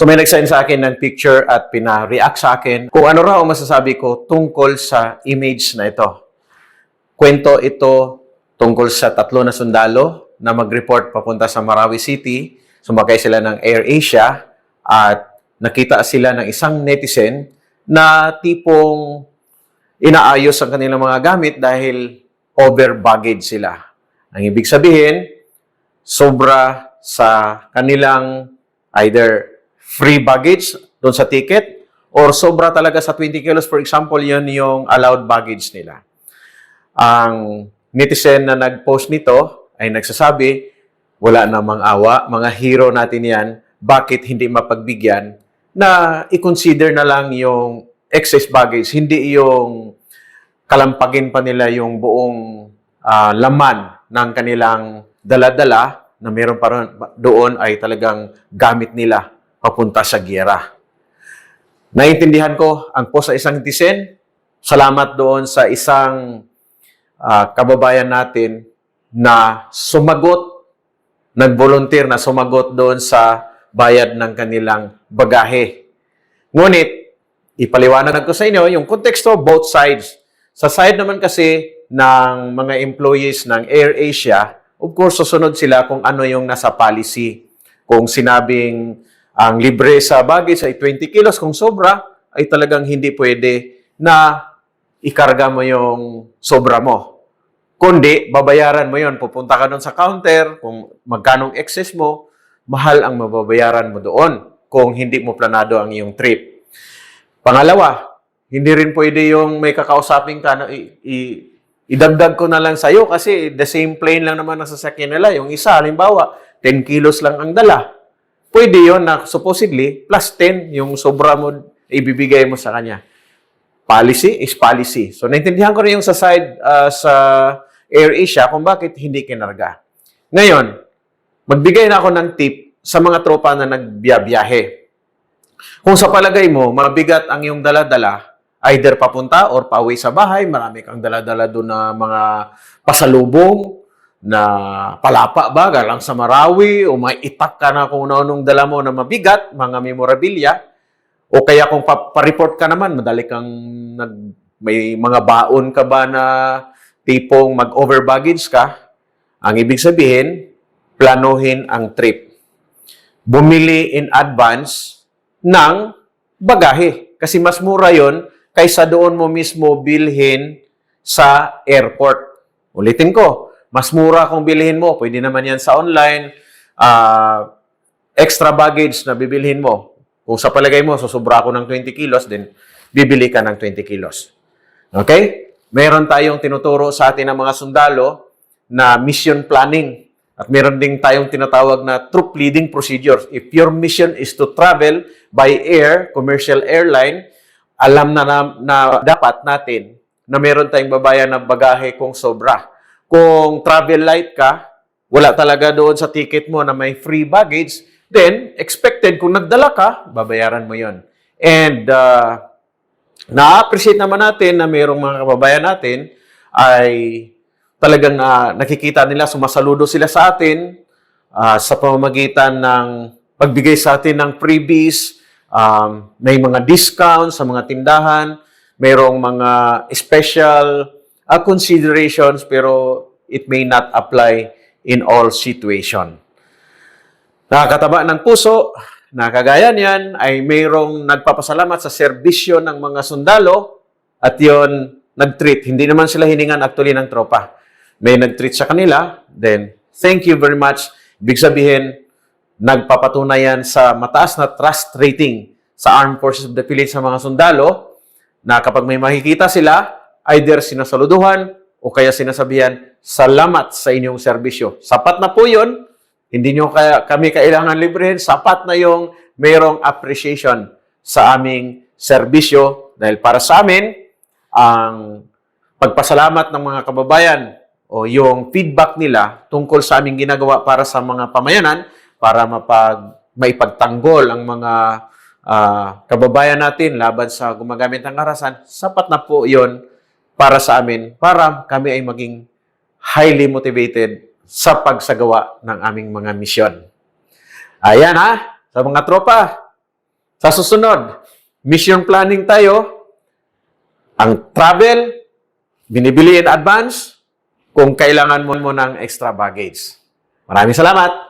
So may nag-send sa akin ng picture at pina-react sa akin kung ano raw masasabi ko tungkol sa image na ito. Kwento ito tungkol sa tatlo na sundalo na mag-report papunta sa Marawi City. Sumakay sila ng Air Asia at nakita sila ng isang netizen na tipong inaayos ang kanilang mga gamit dahil over baggage sila. Ang ibig sabihin, sobra sa kanilang either free baggage doon sa ticket or sobra talaga sa 20 kilos. For example, yun yung allowed baggage nila. Ang netizen na nag-post nito ay nagsasabi, wala namang awa, mga hero natin yan, bakit hindi mapagbigyan na i-consider na lang yung excess baggage, hindi yung kalampagin pa nila yung buong ah, laman ng kanilang dala-dala na meron pa rin doon ay talagang gamit nila papunta sa giyera. Naiintindihan ko ang post sa isang netizen. Salamat doon sa isang ah, kababayan natin na sumagot, nag-volunteer na sumagot doon sa bayad ng kanilang bagahe. Ngunit, ipaliwanag ko sa inyo yung konteksto, both sides. Sa side naman kasi ng mga employees ng AirAsia, of course, susunod sila kung ano yung nasa policy. Kung sinabing ang libre sa baggage ay 20 kilos, kung sobra, ay talagang hindi pwede na ikarga mo yung sobra mo. Kundi, babayaran mo yon Pupunta ka doon sa counter, kung magkanong excess mo, mahal ang mababayaran mo doon kung hindi mo planado ang iyong trip. Pangalawa, hindi rin pwede yung may kakausapin ka na i- i- idagdag ko na lang sa'yo kasi the same plane lang naman ang sasakyan nila. Yung isa, halimbawa, 10 kilos lang ang dala. Pwede yon na supposedly plus 10 yung sobra mo ibibigay mo sa kanya. Policy is policy. So, naintindihan ko rin yung sa side uh, sa AirAsia kung bakit hindi kinarga. Ngayon, magbigay na ako ng tip sa mga tropa na nagbiyabiyahe. Kung sa palagay mo, mabigat ang iyong dala-dala, either papunta or pauwi sa bahay, marami kang dala-dala doon na mga pasalubong, na palapa ba, galang sa Marawi, o may itak ka na kung ano-anong dala mo na mabigat, mga memorabilia, o kaya kung pa- pa-report ka naman, madali kang nag, may mga baon ka ba na tipong mag-over baggage ka, ang ibig sabihin, planuhin ang trip. Bumili in advance ng bagahe. Kasi mas mura yon kaysa doon mo mismo bilhin sa airport. Ulitin ko, mas mura kung bilhin mo. Pwede naman yan sa online. ah, extra baggage na bibilhin mo. Kung sa palagay mo, susubra ako ng 20 kilos, then bibili ka ng 20 kilos. Okay? Meron tayong tinuturo sa atin ng mga sundalo na mission planning. At meron ding tayong tinatawag na troop leading procedures. If your mission is to travel by air, commercial airline, alam na, na, na dapat natin na meron tayong babayan ng bagahe kung sobra. Kung travel light ka, wala talaga doon sa ticket mo na may free baggage, then expected kung nagdala ka, babayaran mo yon. And uh, na-appreciate naman natin na mayroong mga kababayan natin ay talagang ah, nakikita nila, sumasaludo sila sa atin ah, sa pamamagitan ng pagbigay sa atin ng freebies, um, may mga discounts sa mga tindahan, mayroong mga special ah, considerations pero it may not apply in all situation. Nakakataba ng puso, nakagaya niyan, ay mayroong nagpapasalamat sa serbisyo ng mga sundalo at yon nag-treat. Hindi naman sila hiningan actually ng tropa. May nag-treat sa kanila, then thank you very much. Ibig sabihin, nagpapatunayan sa mataas na trust rating sa Armed Forces of the Philippines sa mga sundalo na kapag may makikita sila, either sinasaluduhan o kaya sinasabihan, salamat sa inyong serbisyo. Sapat na po yun. Hindi nyo kaya, kami kailangan librehin. Sapat na yung mayroong appreciation sa aming serbisyo. Dahil para sa amin, ang pagpasalamat ng mga kababayan o yung feedback nila tungkol sa aming ginagawa para sa mga pamayanan para mapag maipagtanggol ang mga ah, kababayan natin laban sa gumagamit ng karasan, sapat na po yon para sa amin, para kami ay maging highly motivated sa pagsagawa ng aming mga misyon. Ayan ha, sa mga tropa, sa susunod, mission planning tayo, ang travel, binibili in advance, kung kailangan mo mo ng extra baggage. Maraming salamat!